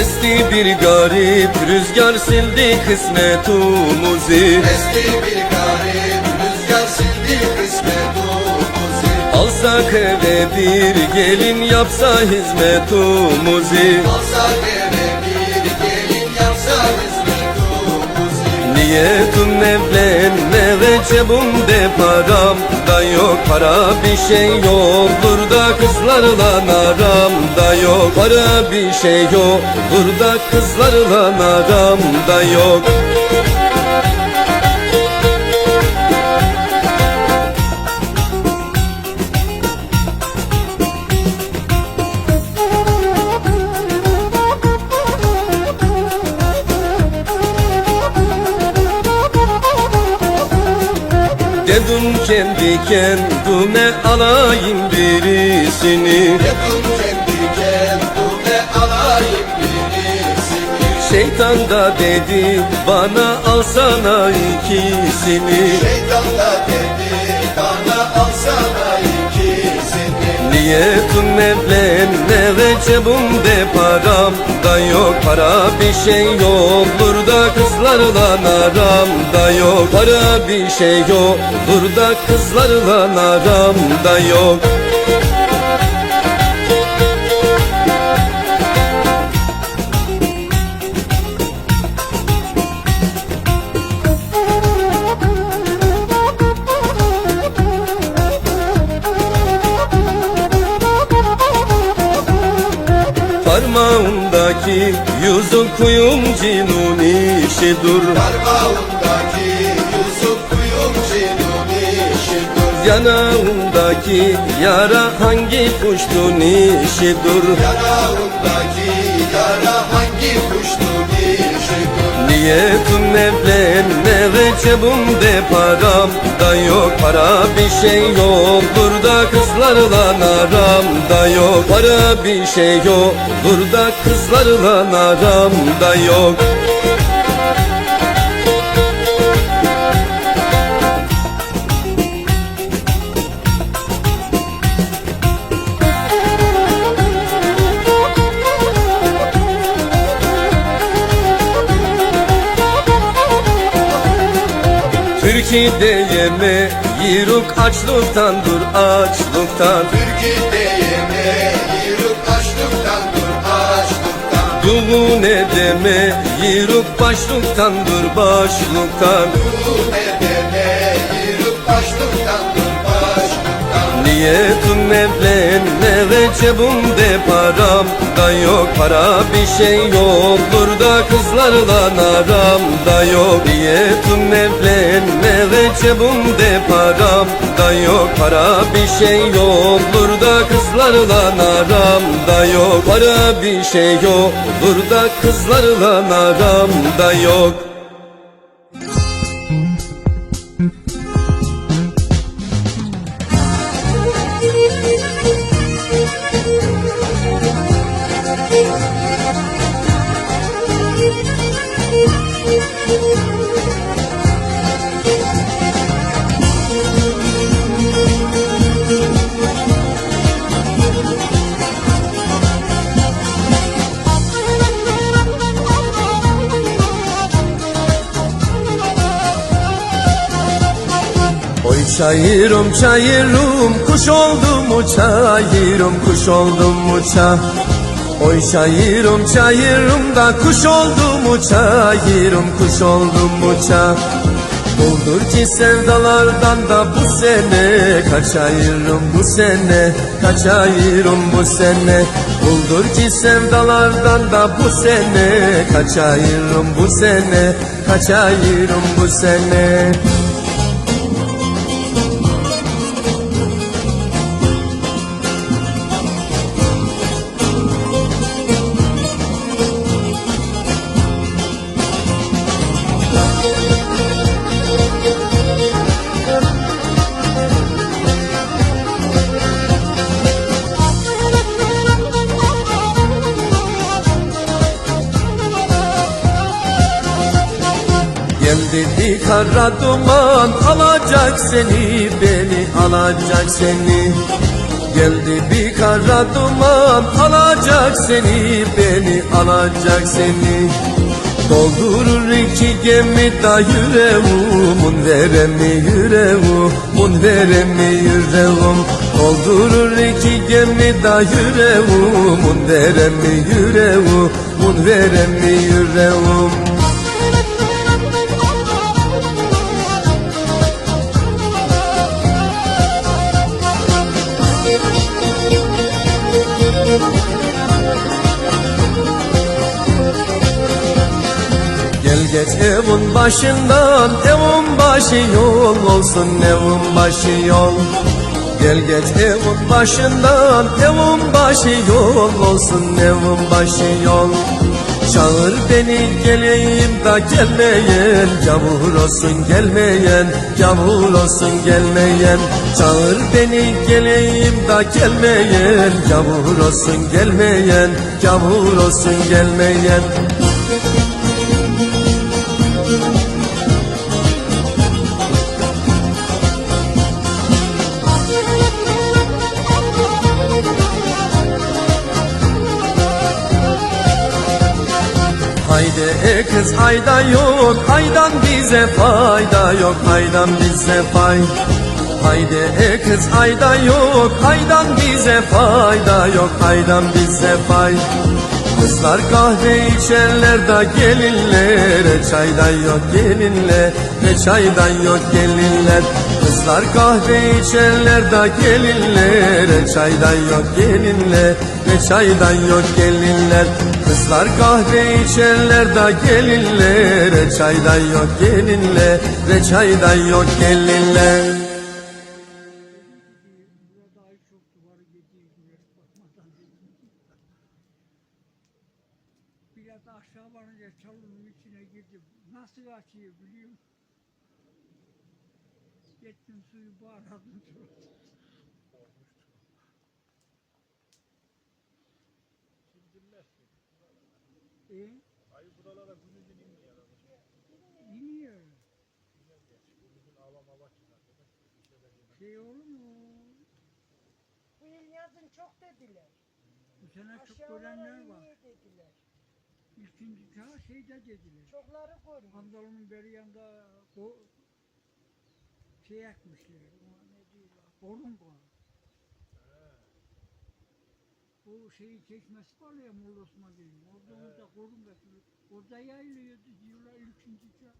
Esti bir garip rüzgar sildi kısmetumuzu Esti bir garip rüzgar sildi kısmetumuzu Alsak eve bir gelin yapsa hizmetumuzu Alsak eve Niyetim evlenme ve cebimde param. Da yok Para bir şey yok. Burada kızlarla aramda yok Para bir şey yok. Burada kızlarla aramda yok kendi kendime alayım birisini? Şeytan da dedi bana alsana ikisini. Şeytan da dedi ikisini Niyetim evlenme ve cebimde param. Da yok Para bir şey yok burada kızlarla aramda yok Para bir şey yok burada kızlarla aramda yok Parmağımdaki yüzük kuyumcunun işidir Parmağımdaki Yusuf kuyumcunun işidir Yanağımdaki yara hangi kuştun işidir Yanağımdaki yara hangi kuştun işidir Niyetim evlenme ve cebimde param. Da yok Para bir şey yok. Burada kızlarla aramda yok Para bir şey yok. Burada kızlarla aramda yok Türkiye'de yeme yiruk açlıktan dur açlıktan. Türkiye'de yeme yürüp açlıktan dur açlıktan. Dulu ne deme yiruk başlıktan dur başlıktan. Bu ne Niyetim evlenme ve cebimde param. Da yok Para bir şey yok. Burada kızlarla aramda yok Niyetim evlenme ve cebimde param. Da yok Para bir şey yok. Burada kızlarla aramda yok Para bir şey yok. Burada kızlarla aramda yok çayırım çayırım kuş oldum uçayırım kuş oldum uça. Oy çayırım çayırım da kuş oldum uçayırım kuş oldum uça. Buldur ki sevdalardan da bu sene. Kaçayırım bu sene Kaçayırım bu sene. Buldur ki sevdalardan da bu sene. Kaçayırım bu sene Kaçayırım bu sene Gel dedi kara duman alacak seni beni alacak seni. Geldi bir kara duman alacak seni beni alacak seni. Doldurur iki gemi da yüreğimin veremi yüreğimin veremi yüreğim Doldurur iki gemi da yüreğimin veremi yüreğimin veremi yüreğim Gel geç evin başından evin başı yol olsun evin başı yol. Gel geç evin başından evin başı yol olsun evin başı yol. Çağır beni geleyim da gelmeyen Gavur olsun gelmeyen Gavur olsun gelmeyen. Çağır beni geleyim da gelmeyen Gavur olsun gelmeyen Gavur olsun gelmeyen kız ayda yok aydan bize fayda yok aydan bize fay. Haydi e kız ayda yok aydan bize fayda yok aydan bize fay Kızlar kahve içerler da gelinlere çaydan yok gelinler ne çaydan yok gelinler. Kızlar kahve içerler da gelinlere çaydan yok gelinler ne çaydan yok gelinler. Kızlar kahve içerler da gelinlere çaydan yok gelinler ve çaydan yok gelinler Nasıl açıyı biliyor musun? Gittim suyu bağladım. E? Ay buralara gündüzün inmiyor. İniyor. Bugün hava mava çıkar. Şey olur mu? Bu yıl yazın çok dediler. Bu sene çok Aşağılara görenler var. iniyor dediler. İkinci çağ şeyde dediler. Çokları koruyor. Andalının beri yanında o şey ekmişler. ona Ne diyorlar? Korun var. O şeyi çeşmesi var ya Mulla Osman geliyor. Orada orada korun bekliyor. Orada yayılıyordu diyorlar ikinci çağ.